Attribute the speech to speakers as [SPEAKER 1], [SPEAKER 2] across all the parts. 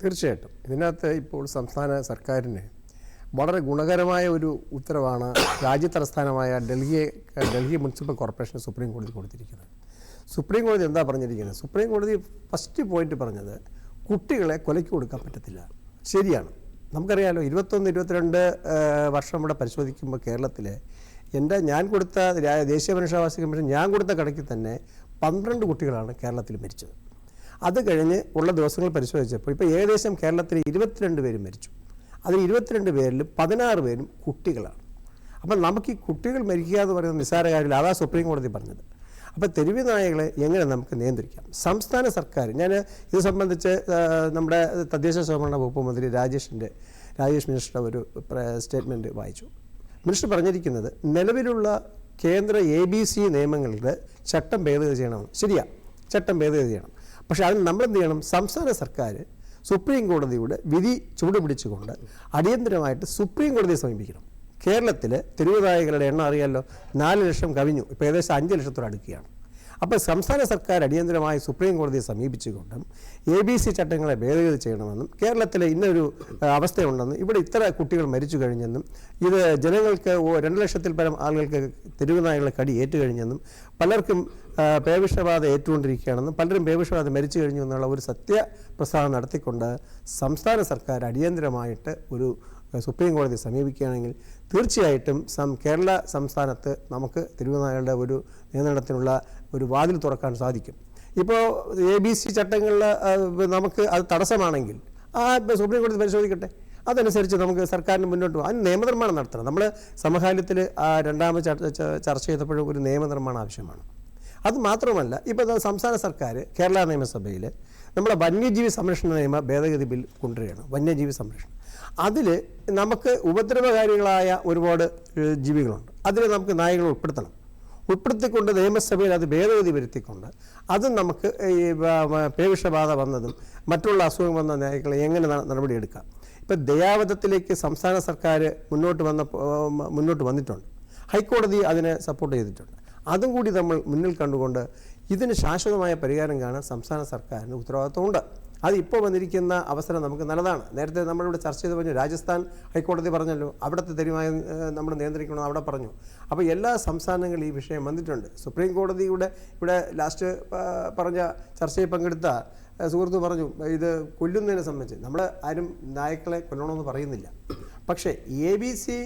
[SPEAKER 1] തീർച്ചയായിട്ടും. ഇതിനകത്ത് ഇപ്പോൾ സംസ്ഥാന സർക്കാരിന് വളരെ ഗുണകരമായ ഒരു ഉത്തരവാണ് രാജ്യതലസ്ഥാനമായ ഡൽഹിയെ ഡൽഹി മുനിസിപ്പൽ കോർപ്പറേഷൻ സുപ്രീം കോടതി കൊടുത്തിരിക്കുന്നത്. സുപ്രീം കോടതി എന്താ പറഞ്ഞിരിക്കുന്നത്? സുപ്രീം കോടതി ഫസ്റ്റ് പോയിന്റ് പറഞ്ഞത് കുട്ടികളെ കൊലയ്ക്ക് കൊടുക്കാൻ പറ്റത്തില്ല. ശരിയാണ്. നമുക്കറിയാമല്ലോ ഇരുപത്തൊന്ന് ഇരുപത്തിരണ്ട് വർഷം ഇവിടെ പരിശോധിക്കുമ്പോൾ കേരളത്തിലെ എന്റെ ഞാൻ കൊടുത്ത ദേശീയ മനുഷ്യാവകാശ കമ്മീഷൻ ഞാൻ കൊടുത്ത കണക്കിൽ തന്നെ പന്ത്രണ്ട് കുട്ടികളാണ് കേരളത്തിൽ മരിച്ചത്. അത് കഴിഞ്ഞ് ഉള്ള ദിവസങ്ങൾ പരിശോധിച്ചപ്പോൾ ഇപ്പോൾ ഏകദേശം കേരളത്തിൽ ഇരുപത്തിരണ്ട് പേര് മരിച്ചു. അതിൽ ഇരുപത്തിരണ്ട് പേരിൽ പതിനാറ് പേരും കുട്ടികളാണ്. അപ്പം നമുക്ക് ഈ കുട്ടികൾ മരിക്കുക എന്ന് പറയുന്ന നിസ്സാര കാര്യമില്ല അതാ സുപ്രീം കോടതി പറഞ്ഞത്. അപ്പോൾ തെരുവ് നായകളെ എങ്ങനെ നമുക്ക് നിയന്ത്രിക്കാം? സംസ്ഥാന സർക്കാർ ഞാൻ ഇത് സംബന്ധിച്ച് നമ്മുടെ തദ്ദേശ സ്വയംഭരണ വകുപ്പ് മന്ത്രി രാജേഷിന്റെ രാജേഷ് മിനിസ്റ്ററുടെ ഒരു സ്റ്റേറ്റ്മെന്റ് വായിച്ചു. മിനിസ്റ്റർ പറഞ്ഞിരിക്കുന്നത് നിലവിലുള്ള കേന്ദ്ര എ ബി സി നിയമങ്ങളുടെ ചട്ടം ഭേദഗതി ചെയ്യണമെന്ന്. ശരിയാ ചട്ടം ഭേദഗതി ചെയ്യണം. പക്ഷേ അതിന് നമ്മൾ എന്ത് ചെയ്യണം സംസ്ഥാന സർക്കാർ സുപ്രീം കോടതിയുടെ വിധി ചൂടുപിടിച്ചുകൊണ്ട് അടിയന്തരമായിട്ട് സുപ്രീം കോടതിയെ സമീപിക്കണം. കേരളത്തിൽ തെരുവുനായകളുടെ എണ്ണം അറിയാമല്ലോ നാല് ലക്ഷം കവിഞ്ഞു. ഇപ്പോൾ ഏകദേശം അഞ്ച് ലക്ഷത്തോട് അടുക്കുകയാണ്. അപ്പോൾ സംസ്ഥാന സർക്കാർ അടിയന്തരമായി സുപ്രീം കോടതിയെ സമീപിച്ചുകൊണ്ടും എ ബി സി ചട്ടങ്ങളെ ഭേദഗതി ചെയ്യണമെന്നും കേരളത്തിലെ ഇന്നൊരു അവസ്ഥയുണ്ടെന്നും ഇവിടെ ഇത്ര കുട്ടികൾ മരിച്ചു കഴിഞ്ഞെന്നും ഇത് ജനങ്ങൾക്ക് രണ്ട് ലക്ഷത്തിൽ പരം ആളുകൾക്ക് തെരുവുനായകളെ കടി ഏറ്റു കഴിഞ്ഞെന്നും പലർക്കും പേവിഷബാധ ഏറ്റുകൊണ്ടിരിക്കുകയാണെന്നും പലരും പേവിഷബാധ മരിച്ചു കഴിഞ്ഞു എന്നുള്ള ഒരു സത്യപ്രസ്താവന നടത്തിക്കൊണ്ട് സംസ്ഥാന സർക്കാർ അടിയന്തരമായിട്ട് ഒരു സുപ്രീം കോടതി സമീപിക്കുകയാണെങ്കിൽ തീർച്ചയായിട്ടും സം കേരള സംസ്ഥാനത്ത് നമുക്ക് തിരുവനായകളുടെ ഒരു നിയന്ത്രണത്തിനുള്ള ഒരു വാതിൽ തുറക്കാൻ സാധിക്കും. ഇപ്പോൾ എ ബി സി ചട്ടങ്ങളിൽ നമുക്ക് അത് തടസ്സമാണെങ്കിൽ ആ സുപ്രീം കോടതി പരിശോധിക്കട്ടെ. അതനുസരിച്ച് നമുക്ക് സർക്കാരിന് മുന്നോട്ട് പോകാം. അതിന് നിയമനിർമ്മാണം നടത്തണം. നമ്മൾ സമകാലത്തിൽ ആ രണ്ടാമത് ചർച്ച ചെയ്തപ്പോഴും ഒരു നിയമനിർമ്മാണം ആവശ്യമാണ്. അത് മാത്രമല്ല ഇപ്പോൾ സംസ്ഥാന സർക്കാർ കേരള നിയമസഭയിൽ നമ്മുടെ വന്യജീവി സംരക്ഷണ നിയമ ഭേദഗതി ബിൽ കൊണ്ടുവരികയാണ്. വന്യജീവി സംരക്ഷണം. അതിൽ നമുക്ക് ഉപദ്രവകാരികളായ ഒരുപാട് ജീവികളുണ്ട്. അതിൽ നമുക്ക് നായകൾ ഉൾപ്പെടുത്തണം. ഉൾപ്പെടുത്തിക്കൊണ്ട് നിയമസഭയിൽ അത് ഭേദഗതി വരുത്തിക്കൊണ്ട് അതും നമുക്ക് ഈ പേവിഷബാധ വന്നതും മറ്റുള്ള അസുഖം വന്ന നായകളെ എങ്ങനെ നടപടിയെടുക്കാം? ഇപ്പം ദയാവധത്തിലേക്ക് സംസ്ഥാന സർക്കാർ മുന്നോട്ട് വന്ന മുന്നോട്ട് വന്നിട്ടുണ്ട്. ഹൈക്കോടതി അതിനെ സപ്പോർട്ട് ചെയ്തിട്ടുണ്ട്. അതും കൂടി നമ്മൾ മുന്നിൽ കണ്ടുകൊണ്ട് ഇതിന് ശാശ്വതമായ പരിഹാരം കാണാൻ സംസ്ഥാന സർക്കാരിന് ഉത്തരവാദിത്വമുണ്ട്. അത് ഇപ്പോൾ വന്നിരിക്കുന്ന അവസരം നമുക്ക് നല്ലതാണ്. നേരത്തെ നമ്മളിവിടെ ചർച്ച ചെയ്ത് പറഞ്ഞു രാജസ്ഥാൻ ഹൈക്കോടതി പറഞ്ഞല്ലോ അവിടുത്തെ തീരുമാനം നമ്മൾ നിയന്ത്രിക്കണം അവിടെ പറഞ്ഞു. അപ്പോൾ എല്ലാ സംസ്ഥാനങ്ങളും ഈ വിഷയം വന്നിട്ടുണ്ട്. സുപ്രീം കോടതിയുടെ ഇവിടെ ലാസ്റ്റ് പറഞ്ഞ ചർച്ചയിൽ പങ്കെടുത്ത സുഹൃത്ത് പറഞ്ഞു ഇത് കൊല്ലുന്നതിനെ സംബന്ധിച്ച്. നമ്മൾ ആരും നായക്കളെ കൊല്ലണമെന്ന് പറയുന്നില്ല. പക്ഷേ എ ബി സി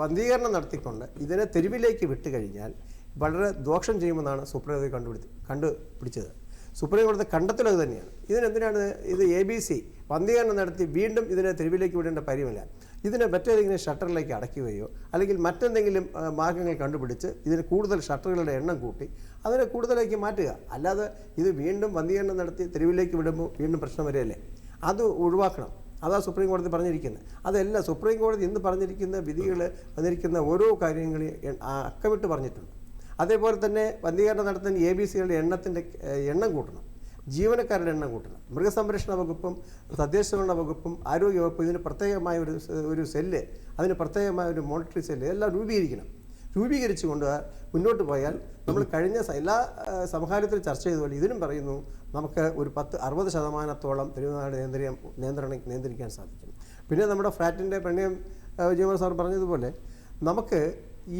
[SPEAKER 1] വന്ധീകരണം നടത്തിക്കൊണ്ട് ഇതിനെ തെരുവിലേക്ക് വിട്ടുകഴിഞ്ഞാൽ വളരെ ദോഷം ചെയ്യുമെന്നാണ് സുപ്രീം കോടതി കണ്ടുപിടി കണ്ടുപിടിച്ചത്. സുപ്രീം കോടതി കണ്ടെത്തലത് തന്നെയാണ്. ഇതിനെന്തിനാണ് ഇത് എ ബി സി വന്ധീകരണം നടത്തി വീണ്ടും ഇതിനെ തെരുവിലേക്ക് വിടേണ്ട കാര്യമില്ല ഇതിനെ മറ്റേതെങ്കിലും ഷട്ടറിലേക്ക് അടയ്ക്കുകയോ അല്ലെങ്കിൽ മറ്റെന്തെങ്കിലും മാർഗങ്ങൾ കണ്ടുപിടിച്ച് ഇതിന് കൂടുതൽ ഷട്ടറുകളുടെ എണ്ണം കൂട്ടി അതിനെ കൂടുതലേക്ക് മാറ്റുക. അല്ലാതെ ഇത് വീണ്ടും വന്ധീകരണം നടത്തി തെരുവിലേക്ക് വിടുമ്പോൾ വീണ്ടും പ്രശ്നം വരികയല്ലേ? അത് ഒഴിവാക്കണം. അതാ സുപ്രീം കോടതി പറഞ്ഞിരിക്കുന്നത്. അതല്ല സുപ്രീം കോടതി ഇന്ന് പറഞ്ഞിരിക്കുന്ന വിധികൾ വന്നിരിക്കുന്ന ഓരോ കാര്യങ്ങളെയും അക്കമിട്ട് പറഞ്ഞിട്ടുണ്ട്. അതേപോലെ തന്നെ വന്ധീകരണം നടത്തുന്ന എ ബി സികളുടെ എണ്ണത്തിന്റെ എണ്ണം കൂട്ടണം. ജീവനക്കാരുടെ എണ്ണം കൂട്ടണം. മൃഗസംരക്ഷണ വകുപ്പും തദ്ദേശ ഭരണ വകുപ്പും ആരോഗ്യ വകുപ്പും ഇതിന് പ്രത്യേകമായ ഒരു ഒരു സെല്ല് അതിന് പ്രത്യേകമായ ഒരു മോണിറ്ററി സെല്ല് എല്ലാം രൂപീകരിക്കണം. രൂപീകരിച്ചുകൊണ്ട് മുന്നോട്ട് പോയാൽ നമ്മൾ കഴിഞ്ഞ എല്ലാ സമകാലത്തിൽ ചർച്ച ചെയ്തതുപോലെ ഇതിനും പറയുന്നു നമുക്ക് ഒരു പത്ത് അറുപത് ശതമാനത്തോളം തിരുവനാട് നിയന്ത്രിക്കാൻ നിയന്ത്രണ നിയന്ത്രിക്കാൻ സാധിക്കും. പിന്നെ നമ്മുടെ ഫ്ലാറ്റിന്റെ പെണ്ണിയം ജീവൻ സാർ പറഞ്ഞതുപോലെ നമുക്ക്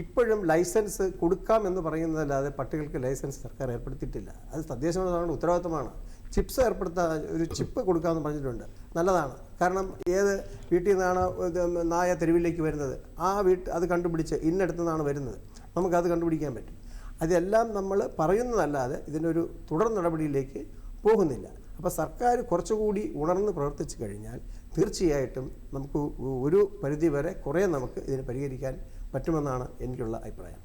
[SPEAKER 1] ഇപ്പോഴും ലൈസൻസ് കൊടുക്കാം എന്ന് പറയുന്നതല്ലാതെ പട്ടികൾക്ക് ലൈസൻസ് സർക്കാർ ഏർപ്പെടുത്തിയിട്ടില്ല. അത് തദ്ദേശ ഭരണ ഉത്തരവാദിത്തമാണ് ചിപ്സ് ഏർപ്പെടുത്താൻ ഒരു ചിപ്പ് കൊടുക്കാമെന്ന് പറഞ്ഞിട്ടുണ്ട്. നല്ലതാണ്. കാരണം ഏത് വീട്ടിൽ നിന്നാണ് നായ തെരുവിലേക്ക് വരുന്നത് ആ വീട്ട് അത് കണ്ടുപിടിച്ച് ഇന്നടുത്തു നിന്നാണ് വരുന്നത്. നമുക്കത് കണ്ടുപിടിക്കാൻ പറ്റും. അതെല്ലാം നമ്മൾ പറയുന്നതല്ലാതെ ഇതിനൊരു തുടർ നടപടിയിലേക്ക് പോകുന്നില്ല. അപ്പോൾ സർക്കാർ കുറച്ചുകൂടി ഉണർന്ന് പ്രവർത്തിച്ചു കഴിഞ്ഞാൽ തീർച്ചയായിട്ടും നമുക്ക് ഒരു പരിധി വരെ കുറേ നമുക്ക് ഇതിനെ പരിഹരിക്കാൻ പറ്റുമെന്നാണ് എനിക്കുള്ള അഭിപ്രായം.